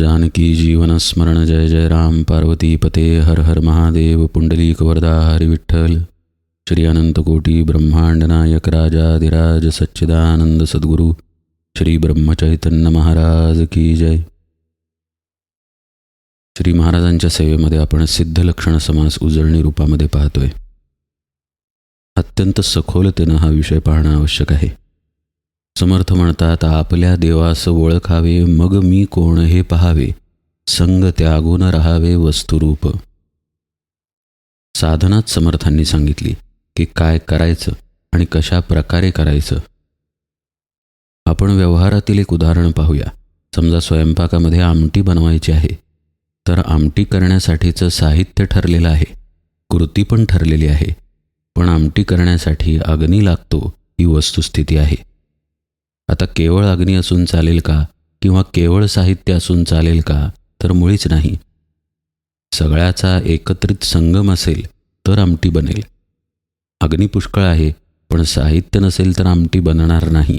जानकी जीवनस्मरण जय जय राम। पार्वती पते हर हर महादेव। पुंडलीक वरदा हरिविठ्ठल। श्री अनंतकोटी ब्रह्मांड नायक राजाधिराज सच्चिदानंद सद्गुरू। श्री ब्रह्मचैतन्य महाराज की जय। श्री महाराजांच्या सेवेमध्ये आपण सिद्ध लक्षण समास उजळणी रूपामध्ये पाहतोय. अत्यंत सखोलतेनं हा विषय पाहणं आवश्यक आहे. समर्थ म्हणतात आपल्या देवास ओळखावे मग मी कोण हे पहावे? संग त्यागून राहावे वस्तुरूप. साधनात समर्थांनी सांगितली की काय करायचं आणि कशा प्रकारे करायचं. आपण व्यवहारातील एक उदाहरण पाहूया. समजा स्वयंपाकामध्ये आमटी बनवायची आहे तर आमटी करण्यासाठीचं साहित्य ठरलेलं आहे कृती पण ठरलेली आहे पण आमटी करण्यासाठी अग्नी लागतो ही वस्तुस्थिती आहे. आता केवळ अग्नी असून चालेल का? किंवा केवळ साहित्य असून चालेल का? तर मुळीच नाही. सगळ्याचा एकत्रित संगम असेल तर आमटी बनेल. अग्नी पुष्कळ आहे पण साहित्य नसेल तर आमटी बनणार नाही.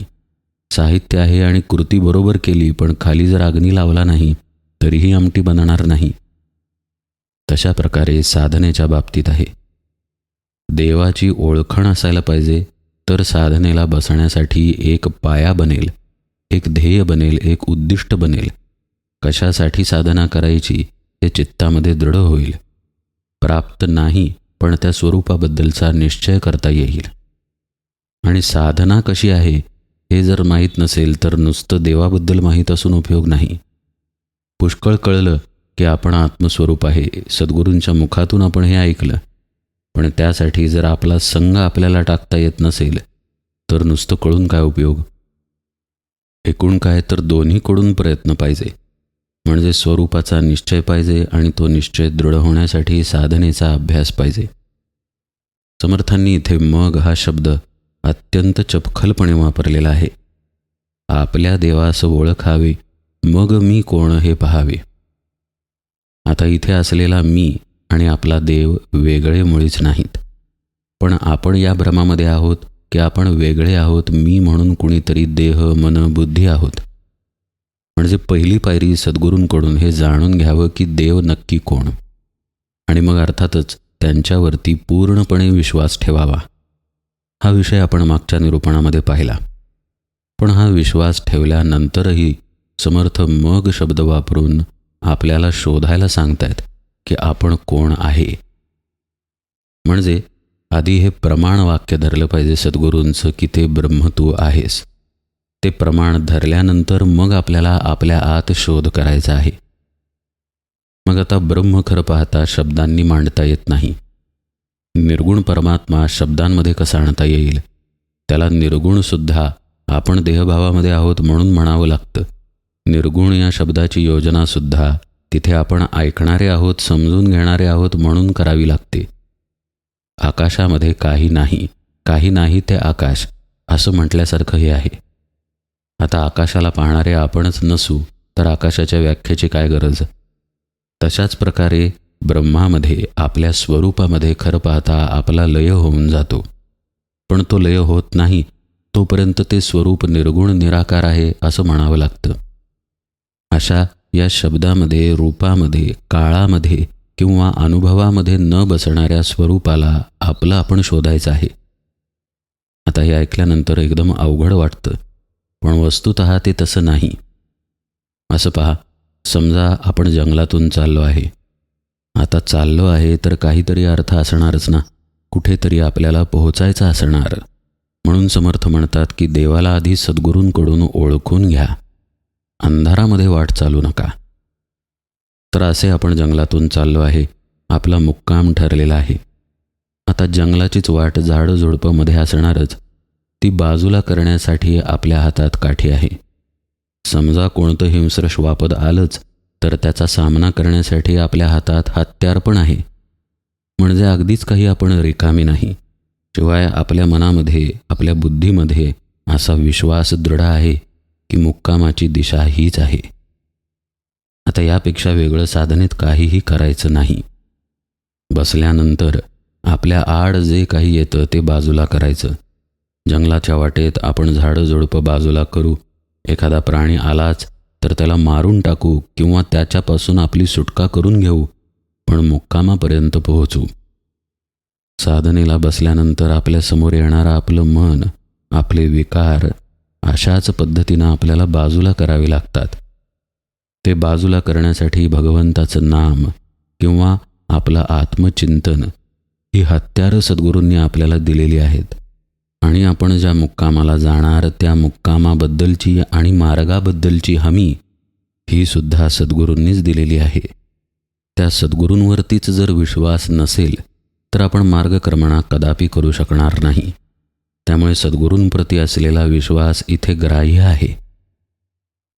साहित्य आहे आणि कृती बरोबर केली पण खाली जर अग्नी लावला नाही तरीही आमटी बनणार नाही. तशा प्रकारे साधनेच्या बाबतीत आहे. देवाची ओळखण असायला पाहिजे तर साधनेला बसण्यासाठी एक पाया बनेल एक ध्येय बनेल एक उद्दिष्ट बनेल. कशासाठी साधना करायची हे चित्तामध्ये दृढ होईल. प्राप्त नाही पण त्या स्वरूपाबद्दलचा निश्चय करता येईल. आणि साधना कशी आहे हे जर माहीत नसेल तर नुसतं देवाबद्दल माहीत असून उपयोग नाही. पुष्कळ कळलं की आपण आत्मस्वरूप आहे. सद्गुरूंच्या मुखातून आपण हे ऐकलं. पण त्यासाठी जर आपला संघ आपल्याला टाकता येत नसेल तर नुसतं कळून काय उपयोग? एकूण काय तर दोन्हीकडून प्रयत्न पाहिजे. म्हणजे स्वरूपाचा निश्चय पाहिजे आणि तो निश्चय दृढ होण्यासाठी साधनेचा अभ्यास पाहिजे. समर्थांनी इथे मग हा शब्द अत्यंत चपखलपणे वापरलेला आहे. आपल्या देवास ओळखावे मग मी कोण हे पहावे? आता इथे असलेला मी आणि आपला देव वेगळे मुळीच नाहीत. पण आपण या भ्रमामध्ये आहोत की आपण वेगळे आहोत मी म्हणून कुणीतरी देह मन बुद्धी आहोत. म्हणजे पहिली पायरी सद्गुरूंकडून हे जाणून घ्यावं की देव नक्की कोण. आणि मग अर्थातच त्यांच्यावरती पूर्णपणे विश्वास ठेवावा. हा विषय आपण मागच्या निरूपणामध्ये पाहिला. पण हा विश्वास ठेवल्यानंतरही समर्थ मग शब्द वापरून आपल्याला शोधायला सांगतायत. की आपण कोण आहे? म्हणजे आधी हे प्रमाण वाक्य धरलं पाहिजे सद्गुरूंचं की ते ब्रह्म तू आहेस. ते प्रमाण धरल्यानंतर मग आपल्याला आपल्या आत शोध करायचा आहे. मग आता ब्रह्म खरं पाहता शब्दांनी मांडता येत नाही. निर्गुण परमात्मा शब्दांमध्ये कसा आणता येईल? त्याला निर्गुणसुद्धा आपण देहभावामध्ये आहोत म्हणून म्हणावं लागतं. निर्गुण या शब्दाची योजनासुद्धा तिथे आपण ऐकणारे आहोत समजून घेणारे आहोत म्हणून करावी लागते. आकाशामध्ये काही नाही काही नाही ते आकाश असं म्हटल्यासारखं हे आहे. आता आकाशाला पाहणारे आपणच नसू तर आकाशाच्या व्याख्येची काय गरज? तशाच प्रकारे ब्रह्मामध्ये आपल्या स्वरूपामध्ये खरं पाहता आपला लय होऊन जातो. पण तो लय होत नाही तोपर्यंत ते स्वरूप निर्गुण निराकार आहे असं म्हणावं लागतं. अशा या शब्दामध्ये रूपामध्ये काळामध्ये किंवा अनुभवामध्ये न बसणाऱ्या स्वरूपाला आपलं आपण शोधायचं आहे. आता हे ऐकल्यानंतर एकदम अवघड वाटतं पण वस्तुत ते तसं नाही. असं पहा समजा आपण जंगलातून चाललो आहे. आता चाललो आहे तर काहीतरी अर्थ असणारच ना कुठेतरी आपल्याला पोहोचायचं असणार. म्हणून समर्थ म्हणतात की देवाला आधी सद्गुरूंकडून ओळखून घ्या. अंधारामध्ये वाट चालू नका. तर असे आपण जंगलातून चाललो आहे. आपला मुक्काम ठरलेला आहे. आता जंगलाचीच वाट झाडझुडपंमध्ये असणारच. ती बाजूला करण्यासाठी आपल्या हातात काठी आहे. समजा कोणतं हिंस्र श्वापद आलंच तर त्याचा सामना करण्यासाठी आपल्या हातात हत्यार पण आहे. म्हणजे अगदीच काही आपण रिकामी नाही. शिवाय आपल्या मनामध्ये आपल्या बुद्धीमध्ये असा विश्वास दृढ आहे. की मुक्कामाची दिशा हीच आहे. आता यापेक्षा वेगळं साधनेत काहीही करायचं नाही. बसल्यानंतर आपल्या आड जे काही येतं ते बाजूला करायचं. जंगलाच्या वाटेत आपण झाडं झुडपं बाजूला करू. एखादा प्राणी आलाच तर त्याला मारून टाकू किंवा त्याच्यापासून आपली सुटका करून घेऊ. पण मुक्कामापर्यंत पोहोचू. साधनेला बसल्यानंतर आपल्यासमोर येणारं आपलं मन आपले विकार अशाच पद्धतीनं आपल्याला बाजूला करावे लागतात. ते बाजूला करण्यासाठी भगवंताचं नाम किंवा आपलं आत्मचिंतन ही हत्यारं सद्गुरूंनी आपल्याला दिलेली आहेत. आणि आपण ज्या मुक्कामाला जाणार त्या मुक्कामाबद्दलची आणि मार्गाबद्दलची हमी ही सुद्धा सद्गुरूंनीच दिलेली आहे. त्या सद्गुरूंवरतीच जर विश्वास नसेल तर आपण मार्गक्रमणा कदापि करू शकणार नाही. त्यामुळे सद्गुरूंप्रती असलेला विश्वास इथे ग्राह्य आहे.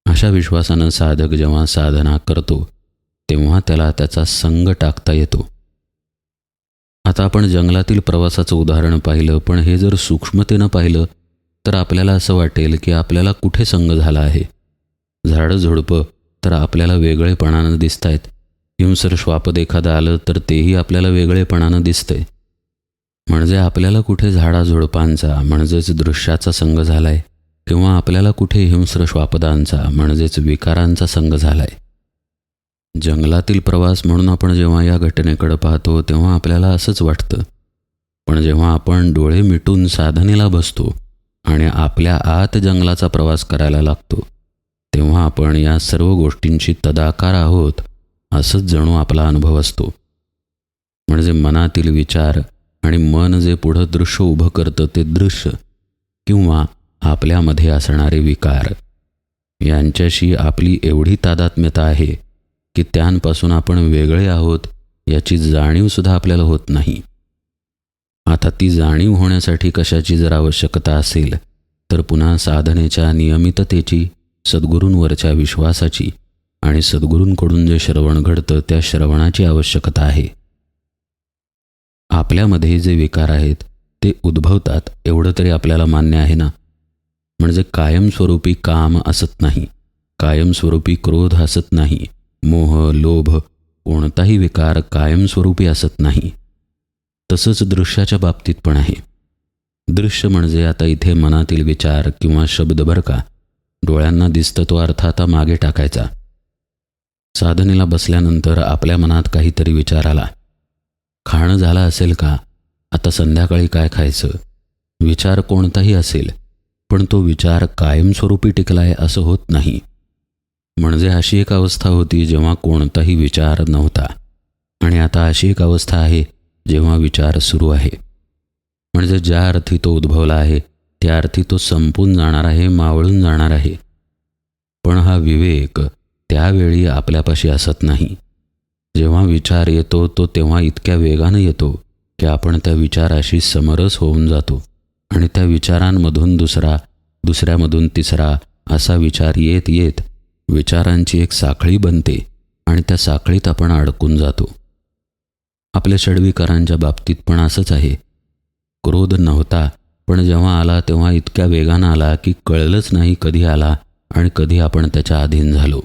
अशा विश्वासानं साधक जेव्हा साधना करतो तेव्हा त्याला त्याचा संग टाकता येतो. आता आपण जंगलातील प्रवासाचं उदाहरण पाहिलं पण हे जर सूक्ष्मतेनं पाहिलं तर आपल्याला असं वाटेल की आपल्याला कुठे संग झाला आहे? झाडं झुडपं तर आपल्याला वेगळेपणानं दिसत आहेत हिंसर श्वापद एखादं आलं तर तेही आपल्याला वेगळेपणानं दिसतंय. म्हणजे आपल्याला कुठे झाडाझुडपांचा म्हणजेच दृश्याचा संग झालाय किंवा आपल्याला कुठे हिंस्र श्वापदांचा म्हणजेच विकारांचा संग झालाय. जंगलातील प्रवास म्हणून आपण जेव्हा या घटनेकडे पाहतो तेव्हा आपल्याला असंच वाटतं. पण जेव्हा आपण डोळे मिटून साधनेला बसतो आणि आपल्या आत जंगलाचा प्रवास करायला लागतो तेव्हा आपण या सर्व गोष्टींची तदाकार आहोत असंच जणू आपला अनुभव असतो. म्हणजे मनातील विचार आणि मन जे पुढं दृश्य उभं करतं ते दृश्य किंवा आपल्यामध्ये असणारे विकार. यांच्याशी आपली एवढी तादात्म्यता आहे की त्यांपासून आपण वेगळे आहोत याची जाणीवसुद्धा आपल्याला होत नाही. आता ती जाणीव होण्यासाठी कशाची जर आवश्यकता असेल तर पुन्हा साधनेच्या नियमिततेची सद्गुरूंवरच्या विश्वासाची आणि सद्गुरूंकडून जे श्रवण घडतं त्या श्रवणाची आवश्यकता आहे. आपल्यामध्ये जे विकार आहेत ते उद्भवतात एवढं तरी आपल्याला मान्य आहे ना? म्हणजे कायमस्वरूपी काम असत नाही. कायमस्वरूपी क्रोध असत नाही. मोह लोभ कोणताही विकार कायमस्वरूपी असत नाही. तसंच दृश्याच्या बाबतीत पण आहे. दृश्य म्हणजे आता इथे मनातील विचार किंवा शब्द बर का? डोळ्यांना दिसतं तो अर्थ आता मागे टाकायचा. साधनेला बसल्यानंतर आपल्या मनात काहीतरी विचार आला. खाणं झालं असेल का? आता संध्याकाळी काय खायचं? विचार कोणताही असेल पण तो विचार कायमस्वरूपी टिकलाय असं होत नाही. म्हणजे अशी एक अवस्था होती जेव्हा कोणताही विचार नव्हता. आणि आता अशी एक अवस्था आहे जेव्हा विचार सुरू आहे. म्हणजे ज्या अर्थी तो उद्भवला आहे त्या अर्थी तो संपून जाणार आहे मावळून जाणार आहे. पण हा विवेक त्यावेळी आपल्यापाशी असत नाही. जेव्हा विचार येतो तो तेव्हा इतक्या वेगानं येतो की आपण त्या विचाराशी समरस होऊन जातो. आणि त्या विचारांमधून दुसरा दुसऱ्यामधून तिसरा असा विचार येत येत विचारांची एक साखळी बनते आणि त्या साखळीत आपण अडकून जातो. आपल्या षडविकारांच्या बाबतीत पण असंच आहे. क्रोध नव्हता पण जेव्हा आला तेव्हा इतक्या वेगानं आला की कळलंच नाही कधी आला आणि कधी आपण त्याच्या अधीन झालो.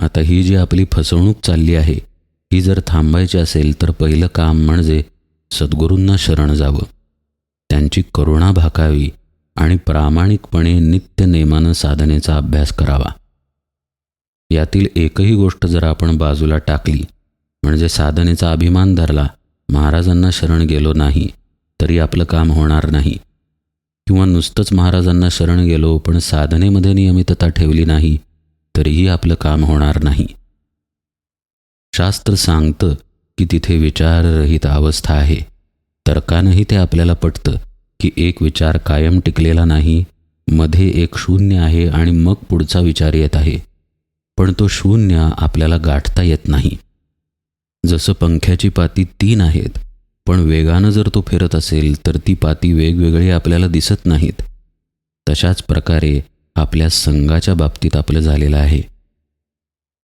आता ही जी आपली फसवणूक चालली आहे ही जर थांबायची असेल तर पहिलं काम म्हणजे सद्गुरूंना शरण जावं. त्यांची करुणा भाकावी आणि प्रामाणिकपणे नित्य नेमानं साधनेचा अभ्यास करावा. यातील एकही गोष्ट जर आपण बाजूला टाकली म्हणजे साधनेचा अभिमान धरला महाराजांना शरण गेलो नाही तरी आपलं काम होणार नाही. किंवा नुसतंच महाराजांना शरण गेलो पण साधनेमध्ये नियमितता ठेवली नाही तरीही आपलं काम होणार नाही. शास्त्र सांगतं की तिथे विचाररहित अवस्था आहे. तर्कानंही ते आपल्याला पटतं की एक विचार कायम टिकलेला नाही मध्ये एक शून्य आहे आणि मग पुढचा विचार येत आहे. पण तो शून्य आपल्याला गाठता येत नाही. जसं पंख्याची पाती तीन आहेत पण वेगानं जर तो फिरत असेल तर ती पाती वेगवेगळी आपल्याला दिसत नाहीत. तशाच प्रकारे आपल्या संघाच्या बाबतीत आपलं झालेलं आहे.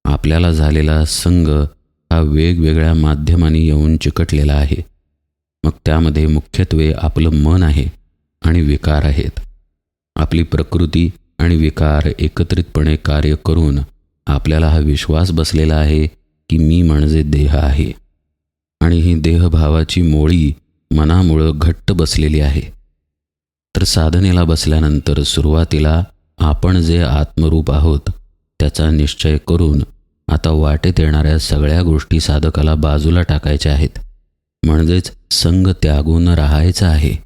आपल्याला झालेला संघ हा वेगवेगळ्या माध्यमांनी येऊन चिकटलेला आहे. मग त्यामध्ये मुख्यत्वे आपलं मन आहे आणि विकार आहेत. आपली प्रकृती आणि विकार एकत्रितपणे कार्य करून आपल्याला हा विश्वास बसलेला आहे की मी म्हणजे देह आहे. आणि ही देहभावाची मोळी मनामुळं घट्ट बसलेली आहे. तर साधनेला बसल्यानंतर सुरुवातीला आपण जे आत्मरूप आहोत त्याचा निश्चय करून आता वाटेत येणाऱ्या सगळ्या गोष्टी साधकाला बाजूला टाकायच्या आहेत. म्हणजेच संघ त्यागून राहायचं आहे.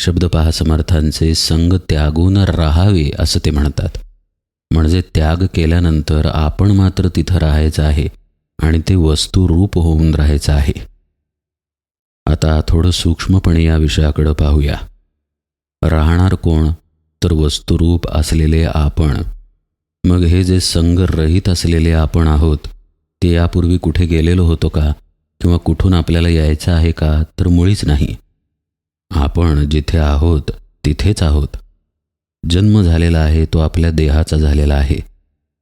शब्द पहा समर्थांचे संग त्यागून राहावे असं ते म्हणतात. म्हणजे त्याग केल्यानंतर आपण मात्र तिथं राहायचं आहे आणि ते वस्तुरूप होऊन राहायचं आहे. आता थोडं सूक्ष्मपणे या विषयाकडं पाहूया. राहणार कोण? तर वस्तुरूप असलेले आपण मग हे जे संगरहित असलेले आपण आहोत ते यापूर्वी कुठे गेलेलो होतो का? किंवा कुठून आपल्याला यायचं आहे का? तर मुळीच नाही. आपण जिथे आहोत तिथेच आहोत. जन्म झालेला आहे तो आपल्या देहाचा झालेला आहे.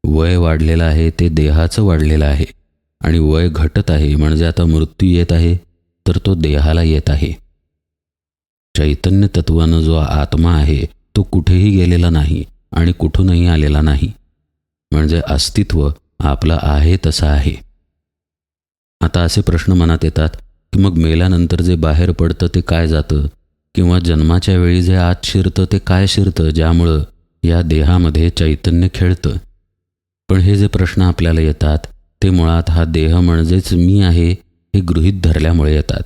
वय वाढलेलं आहे ते देहाचं वाढलेलं आहे. आणि वय घटत आहे म्हणजे आता मृत्यू येत आहे तर तो देहाला येत आहे. चैतन्य तत्वानं जो आत्मा आहे तो कुठेही गेलेला नाही आणि कुठूनही आलेला नाही. म्हणजे अस्तित्व आपलं आहे तसं आहे. आता असे प्रश्न मनात येतात की मग मेल्यानंतर जे बाहेर पडतं ते काय जातं? किंवा जन्माच्या वेळी जे आत शिरतं ते काय शिरतं ज्यामुळं या देहामध्ये चैतन्य खेळतं? पण हे जे प्रश्न आपल्याला येतात ते मुळात हा देह म्हणजेच मी आहे हे गृहीत धरल्यामुळे येतात.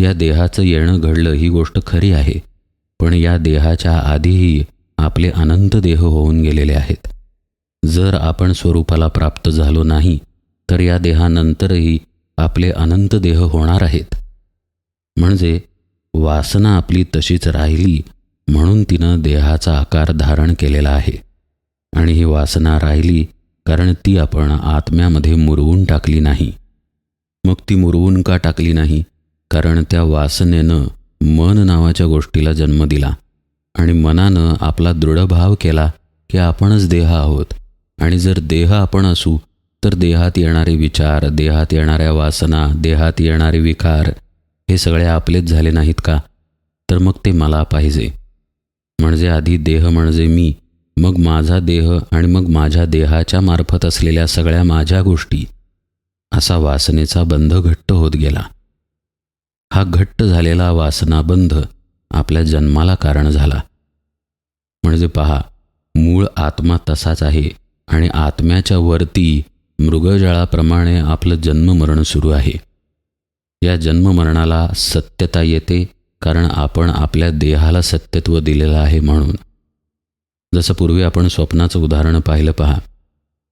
या देहाचं येणं घडलं ही गोष्ट खरी आहे. पण या देहाच्या आधीही आपले अनंत देह होऊन गेलेले आहेत. जर आपण स्वरूपाला प्राप्त झालो नाही तर या देहानंतरही आपले अनंत देह होणार आहेत. म्हणजे वासना आपली तशीच राहिली म्हणून तिनं देहाचा आकार धारण केलेला आहे. आणि ही वासना राहिली कारण ती आपण आत्म्यामध्ये मुरवून टाकली नाही. मग ती मुरवून का टाकली नाही? कारण त्या वासनेनं मन नावाच्या गोष्टीला जन्म दिला आणि मनानं आपला दृढभाव केला की आपणच देह आहोत. आणि जर देह आपण असू तर देहात येणारे विचार देहात येणाऱ्या वासना देहात येणारे विकार हे सगळे आपलेच झाले नाहीत का? तर मग ते मला पाहिजे. म्हणजे आधी देह म्हणजे मी मग माझा देह आणि मग माझ्या देहाच्या मार्फत असलेल्या सगळ्या माझ्या गोष्टी. असा वासनेचा बंध घट्ट होत गेला. हा घट्ट झालेला वासनाबंध आपल्या जन्माला कारण झाला. म्हणजे पहा मूळ आत्मा तसाच आहे आणि आत्म्याच्या वरती मृगजळाप्रमाणे आपलं जन्ममरण सुरू आहे. या जन्ममरणाला सत्यता येते कारण आपण आपल्या देहाला सत्यत्व दिलेलं आहे म्हणून. जसं पूर्वी आपण स्वप्नाचं उदाहरण पाहिलं पहा.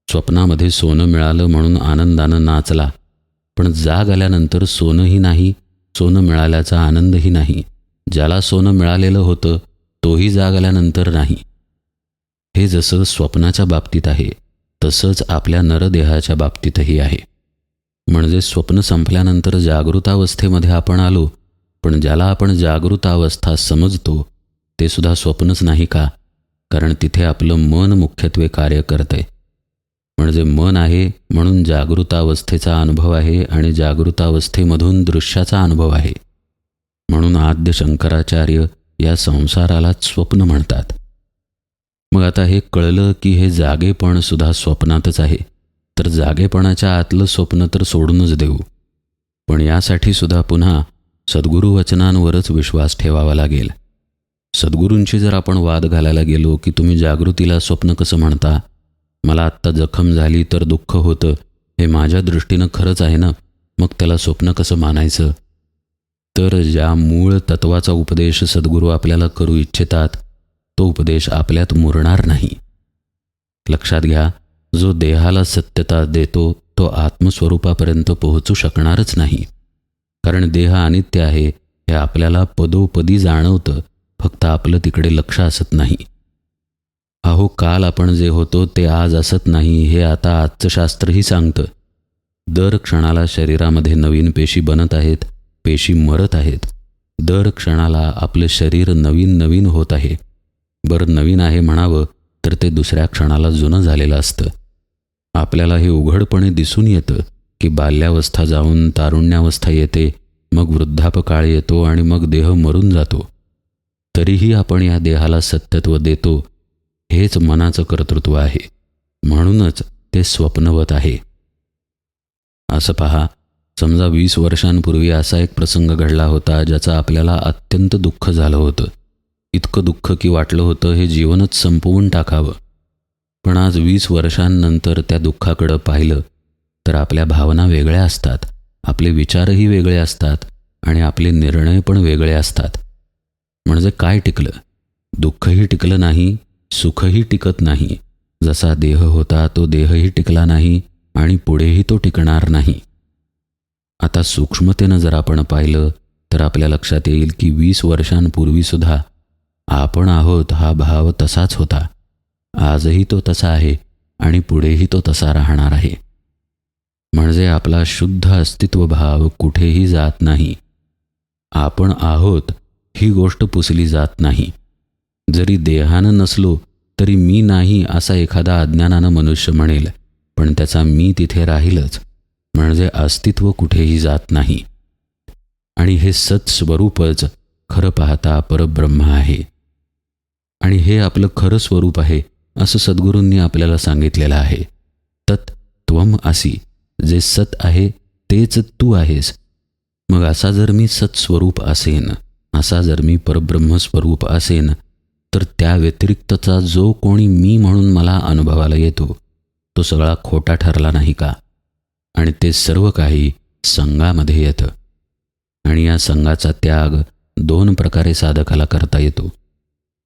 स्वप्नामध्ये सोनं मिळालं म्हणून आनंदानं नाचला पण जाग आल्यानंतर सोनंही नाही सोनं मिळाल्याचा आनंदही नाही. ज्याला सोनं मिळालेलं होतं तोही जाग आल्यानंतर नाही. हे जसं स्वप्नाच्या बाबतीत आहे तसंच आपल्या नरदेहाच्या बाबतीतही आहे. म्हणजे स्वप्न संपल्यानंतर जागृतावस्थेमध्ये आपण आलो पण ज्याला आपण जागृतावस्था समजतो ते सुद्धा स्वप्नच नाही का? कारण तिथे आपलं मन मुख्यत्वे कार्य करतंय. म्हणजे मन आहे म्हणून जागृतावस्थेचा अनुभव आहे आणि जागृतावस्थेमधून दृश्याचा अनुभव आहे. म्हणून आद्य शंकराचार्य या संसारालाच स्वप्न म्हणतात. मग आता हे कळलं की हे जागेपण सुद्धा स्वप्नातच आहे. तर जागेपणाच्या आतलं स्वप्न तर सोडूनच देऊ. पण यासाठी सुद्धा पुन्हा सद्गुरू वचनांवरच विश्वास ठेवावा लागेल. सद्गुरूंशी जर आपण वाद घालायला गेलो की तुम्ही जागृतीला स्वप्न कसं म्हणता मला आत्ता जखम झाली तर दुःख होतं हे माझ्या दृष्टीनं खरंच आहे ना? मग त्याला स्वप्न कसं मानायचं? तर ज्या मूळ तत्वाचा उपदेश सद्गुरू आपल्याला करू इच्छितात तो उपदेश आपल्यात मुरणार नाही. लक्षात घ्या जो देहाला सत्यता देतो तो आत्मस्वरूपापर्यंत पोहोचू शकणारच नाही. कारण देह अनित्य आहे हे आपल्याला पदोपदी जाणवतं फक्त आपलं तिकडे लक्ष असत नाही. अहो काल आपण जे होतो ते आज असत नाही हे आता आजचं शास्त्रही सांगतं. दर क्षणाला शरीरामध्ये नवीन पेशी बनत आहेत पेशी मरत आहेत. दर क्षणाला आपलं शरीर नवीन नवीन होत आहे. बरं नवीन आहे म्हणावं तर ते दुसऱ्या क्षणाला जुनं झालेलं असतं. आपल्याला हे उघडपणे दिसून येतं की बाल्यावस्था जाऊन तारुण्यावस्था येते मग वृद्धापकाळ येतो आणि मग देह मरून जातो. तरीही आपण या देहाला सत्यत्व देतो हेच मनाचं कर्तृत्व आहे. म्हणूनच ते स्वप्नवत आहे. असं पहा समजा वीस वर्षांपूर्वी असा एक प्रसंग घडला होता ज्याचा आपल्याला अत्यंत दुःख झालं होतं. इतकं दुःख की वाटलं होतं हे जीवनच संपवून टाकावं. पण आज वीस वर्षांनंतर त्या दुःखाकडं पाहिलं तर आपल्या भावना वेगळ्या असतात. आपले विचारही वेगळे असतात आणि आपले निर्णय पण वेगळे असतात. म्हणजे काय टिकलं? दुःखही टिकलं नाही सुखही टिकत नाही. जसा देह होता तो देहही टिकला नाही आणि पुढेही तो टिकणार नाही. आता सूक्ष्मतेनं जर आपण पाहिलं तर आपल्या लक्षात येईल की वीस वर्षांपूर्वीसुद्धा आपण आहोत हा भाव तसाच होता. आजही तो तसा आहे आणि पुढेही तो तसा राहणार आहे. म्हणजे आपला शुद्ध अस्तित्व भाव कुठेही जात नाही. आपण आहोत ही गोष्ट पुसली जात नाही. जरी देहानं नसलो तरी मी नाही असा एखादा अज्ञानानं मनुष्य म्हणेल. पण त्याचा मी तिथे राहीलच. म्हणजे अस्तित्व कुठेही जात नाही. आणि हे सत्स्वरूपच खरं पाहता परब्रह्म आहे. आणि हे आपलं खरं स्वरूप आहे असं सद्गुरूंनी आपल्याला सांगितलेलं आहे. तत् त्वम असी. जे सत आहे तेच तू आहेस. मग असा जर मी सत्स्वरूप असेन असा जर मी परब्रह्मस्वरूप असेन तर त्या व्यतिरिक्तचा जो कोणी मी म्हणून मला अनुभवाला येतो तो सगळा खोटा ठरला नाही का? आणि ते सर्व काही संघामध्ये येतं. आणि या संघाचा त्याग दोन प्रकारे साधकाला करता येतो.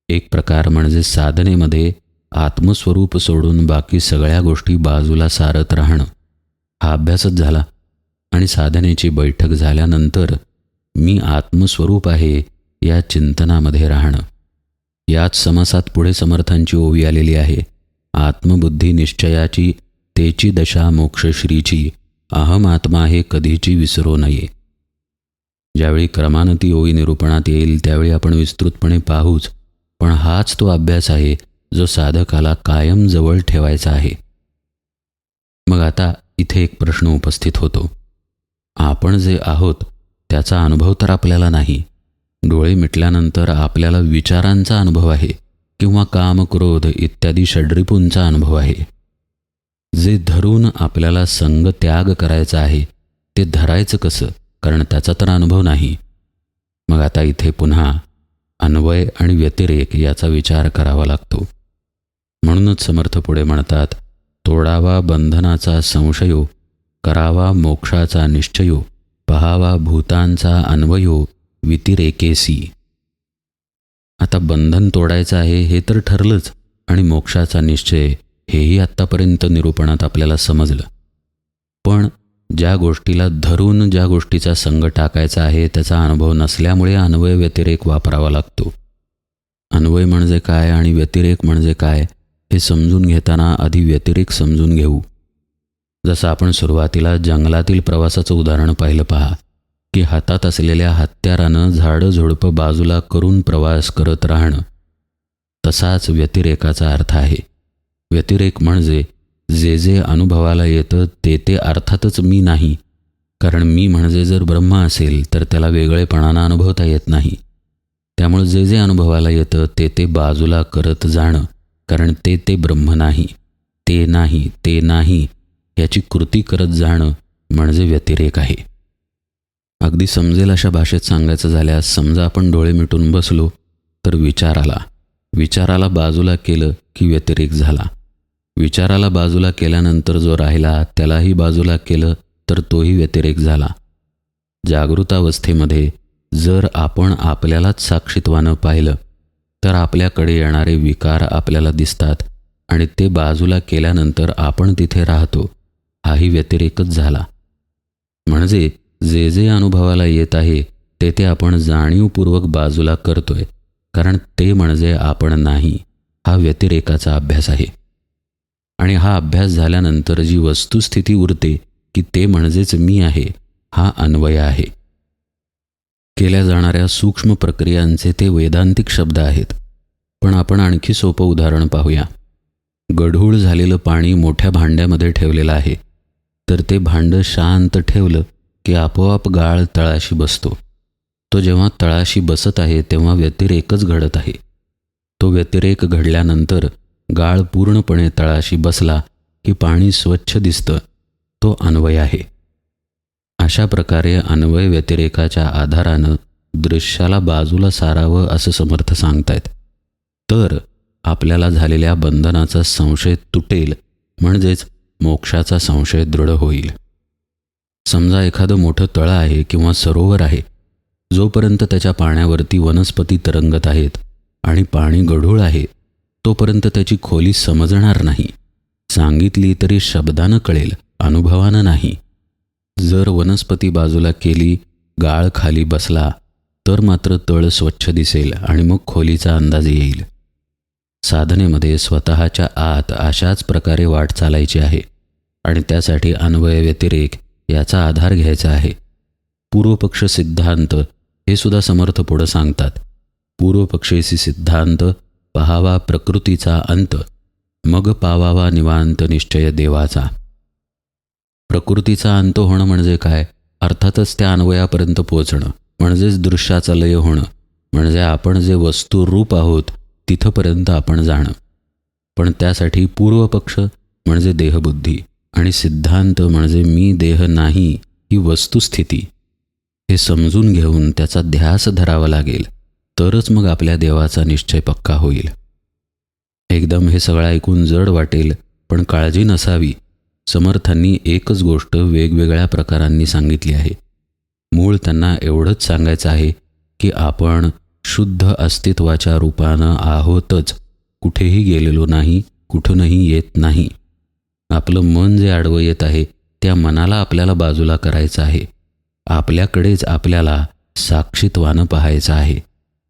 एक प्रकार म्हणजे साधनेमध्ये आत्मस्वरूप सोडून बाकी सगळ्या गोष्टी बाजूला सारत राहणं. हा अभ्यासच झाला. आणि साधनेची बैठक झाल्यानंतर मी आत्मस्वरूप आहे या चिंतनामध्ये राहणं. याच समासात पुढे समर्थांची ओवी आलेली आहे. आत्मबुद्धी निश्चयाची तेची दशा मोक्षश्रीची अहम आत्मा हे कधीची विसरू नये. ज्यावेळी क्रमानं ती ओवी निरूपणात येईल त्यावेळी आपण विस्तृतपणे पाहूच. पण हाच तो अभ्यास आहे जो साधकाला कायम जवळ ठेवायचा आहे. मग आता इथे एक प्रश्न उपस्थित होतो. आपण जे आहोत त्याचा अनुभव तर आपल्याला नाही. डोळे मिटल्यानंतर आपल्याला विचारांचा अनुभव आहे किंवा काम क्रोध इत्यादी षड्रिपूंचा अनुभव आहे. जे धरून आपल्याला संग त्याग करायचा आहे ते धरायचं कसं? कारण त्याचा तर अनुभव नाही. मग आता इथे पुन्हा अन्वय आणि व्यतिरेक याचा विचार करावा लागतो. म्हणूनच समर्थ पुढे म्हणतात तोडावा बंधनाचा संशयो करावा मोक्षाचा निश्चयो पहावा भूतांचा अन्वयो व्यतिरेकेसी. आता बंधन तोडायचं आहे हे तर ठरलंच आणि मोक्षाचा निश्चय हेही आत्तापर्यंत निरूपणात आपल्याला समजलं. पण ज्या गोष्टीला धरून ज्या गोष्टीचा संग टाकायचा आहे त्याचा अनुभव नसल्यामुळे अन्वय व्यतिरेक वापरावा लागतो. अन्वय म्हणजे काय आणि व्यतिरेक म्हणजे काय हे समजून घेताना आधी व्यतिरेक समजून घेऊ. जसं आपण सुरुवातीला जंगलातील प्रवासाचं उदाहरण पाहिलं पहा. की हातात असलेल्या हत्यारानं झाडंझुडपं बाजूला करून प्रवास करत राहणं. तसाच व्यतिरेकाचा अर्थ आहे. व्यतिरेक म्हणजे जे जे अनुभवाला येतं ते ते अर्थातच मी नाही. कारण मी म्हणजे जर ब्रह्म असेल तर त्याला वेगळेपणानं अनुभवता येत नाही. त्यामुळे जे जे अनुभवाला येतं ते ते बाजूला करत जाणं. कारण ते ते ब्रह्म नाही. ते नाही ते नाही याची कृती करत जाणं म्हणजे व्यतिरेक आहे. अगदी समजेल अशा भाषेत सांगायचं झाल्यास समजा आपण डोळे मिटून बसलो तर विचाराला विचाराला बाजूला केलं की व्यतिरेक झाला. विचाराला बाजूला केल्यानंतर जो राहिला त्यालाही बाजूला केलं तर तोही व्यतिरेक झाला. जागृतावस्थेमध्ये जर आपण आपल्यालाच साक्षित्वानं पाहिलं तर आपल्याकडे येणारे विकार आपल्याला दिसतात आणि ते बाजूला केल्यानंतर आपण तिथे राहतो हाही व्यतिरेकच झाला. म्हणजे जे जे अनुभवाला येत आहे ते ते आपण जाणीवपूर्वक बाजूला करतोय कारण ते म्हणजे आपण नाही. हा व्यतिरेकाचा अभ्यास आहे. आणि हा अभ्यास झाल्यानंतर जी वस्तुस्थिती उरते की ते म्हणजेच मी आहे हा अन्वय आहे. केल्या जाणाऱ्या सूक्ष्म प्रक्रियांचे ते वेदांतिक शब्द आहेत. पण आपण आणखी सोपं उदाहरण पाहूया. गढूळ झालेलं पाणी मोठ्या भांड्यामध्ये ठेवलेलं आहे. तर ते भांडं शांत ठेवलं की आपोआप गाळ तळाशी बसतो. तो जेव्हा तळाशी बसत आहे तेव्हा व्यतिरेकच घडत आहे. तो व्यतिरेक घडल्यानंतर गाळ पूर्णपणे तळाशी बसला की पाणी स्वच्छ दिसतं. तो अन्वय आहे. अशा प्रकारे अन्वय व्यतिरेकाच्या आधारानं दृश्याला बाजूला सारावं असं समर्थ सांगतायत. तर आपल्याला झालेल्या बंधनाचा संशय तुटेल म्हणजेच मोक्षाचा संशय दृढ होईल. समजा एखादं मोठं तळं आहे किंवा सरोवर आहे जोपर्यंत त्याच्या पाण्यावरती वनस्पती तरंगत आहेत आणि पाणी गढूळ आहे तोपर्यंत त्याची खोली समजणार नाही. सांगितली तरी शब्दानं कळेल अनुभवानं नाही. जर वनस्पती बाजूला केली गाळ खाली बसला तर मात्र तळ स्वच्छ दिसेल आणि मग खोलीचा अंदाज येईल. साधनेमध्ये स्वतःच्या आत अशाच प्रकारे वाट चालायची आहे आणि त्यासाठी अन्वय व्यतिरेक याचा आधार घ्यायचा आहे. पूर्वपक्ष सिद्धांत हे सुद्धा समर्थ पुढं सांगतात. पूर्वपक्षेसी सिद्धांत पहावा प्रकृतीचा अंत मग पावावा निवांत निश्चय देवाचा. प्रकृतीचा अंत होणं म्हणजे काय? अर्थातच त्या अन्वयापर्यंत पोचणं म्हणजेच दृश्याचं लय होणं म्हणजे आपण जे वस्तुरूप आहोत तिथंपर्यंत आपण जाणं. पण त्यासाठी पूर्वपक्ष म्हणजे देहबुद्धी. आणि सिद्धांत म्हणजे मी देह नाही ही वस्तुस्थिती. हे समजून घेऊन त्याचा ध्यास धरावा लागेल तरच मग आपल्या देवाचा निश्चय पक्का होईल. एकदम हे सगळं ऐकून जड वाटेल पण काळजी नसावी. समर्थांनी एकच गोष्ट वेगवेगळ्या प्रकारांनी सांगितली आहे. मूळ त्यांना एवढंच सांगायचं आहे की आपण शुद्ध अस्तित्वाच्या रूपानं आहोतच. कुठेही गेलेलो नाही कुठूनही येत नाही. आपलं मन जे आडवं येत आहे त्या मनाला आपल्याला बाजूला करायचं आहे. आपल्याकडेच आपल्याला साक्षीत्वानं पाहायचं आहे.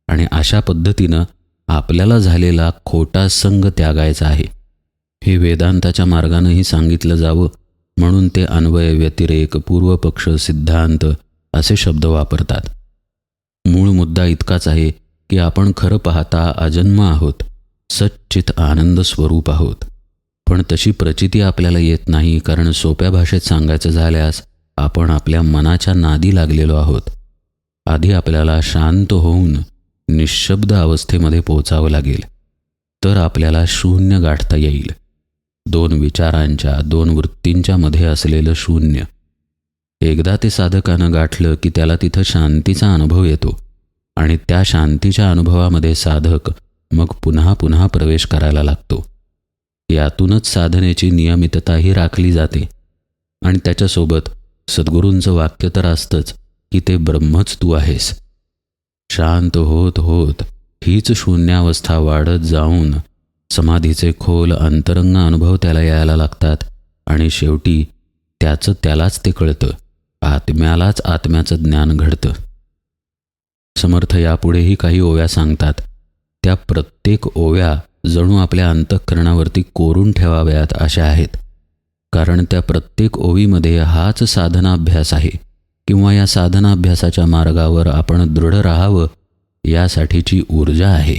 आणि अशा पद्धतीनं आपल्याला झालेला खोटा संग त्यागायचा आहे. हे वेदांताच्या मार्गानंही सांगितलं जावं म्हणून ते अन्वय व्यतिरेक पूर्वपक्ष सिद्धांत असे शब्द वापरतात. मूळ मुद्दा इतकाच आहे की आपण खरं पाहता अजन्म आहोत सच्चित आनंद स्वरूप आहोत. पण तशी प्रचिती आपल्याला येत नाही कारण सोप्या भाषेत सांगायचं झाल्यास आपण आपल्या मनाच्या नादी लागलेलो आहोत. आधी आपल्याला शांत होऊन निशब्द अवस्थेमध्ये पोचावं लागेल. तर आपल्याला शून्य गाठता येईल. दोन विचारांच्या दोन वृत्तींच्या मध्ये असलेलं शून्य. एकदा ते साधकानं गाठलं की त्याला तिथं शांतीचा अनुभव येतो. आणि त्या शांतीच्या अनुभवामध्ये साधक मग पुन्हा पुन्हा प्रवेश करायला लागतो. यातूनच साधनेची नियमितताही राखली जाते. आणि त्याच्यासोबत सद्गुरूंचं वाक्य तर असतंच की ते ब्रह्मच तू आहेस. शांत होत होत हीच शून्यावस्था वाढत जाऊन समाधीचे खोल अंतरंग अनुभव त्याला यायला लागतात आणि शेवटी त्याचं त्यालाच ते कळतं आत्म्यालाच आत्म्याचं ज्ञान घडतं. समर्थ यापुढेही काही ओव्या सांगतात. त्या प्रत्येक ओव्या जणू आपल्या अंतःकरणावरती कोरून ठेवाव्यात अशा आहेत. कारण त्या प्रत्येक ओवीमध्ये हाच साधनाभ्यास आहे. किंवा या साधनाभ्यासाच्या मार्गावर आपण दृढ राहावं यासाठीची ऊर्जा आहे.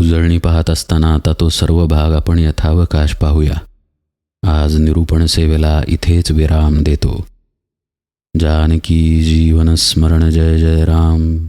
उजळणी पाहत असताना आता तो सर्व भाग आपण यथावकाश पाहूया. आज निरूपण सेवेला इथेच विराम देतो. जानकी जीवन स्मरण जय जय राम.